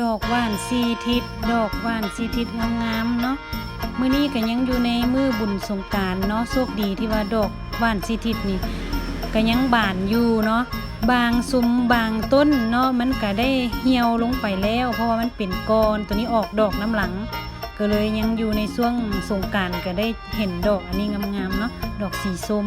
ดอกว่านสีทิศดอกว่านสีทิศงามๆเนาะมื้อนี้ก็ยังอยู่ในมือบุญสงการเนาะโชคดีที่ว่าดอกว่านสีทิศนี่ก็ยังบานอยู่เนาะบางซุ้มบางต้นเนาะมันก็ได้เหี่ยวลงไปแล้ว เพราะว่ามันเป็นกอนตัวนี้ออกดอกน้ำหลัง ก็เลยยังอยู่ในช่วงสงการก็ได้เห็นดอกอันนี้งามๆเนาะดอกสีส้ม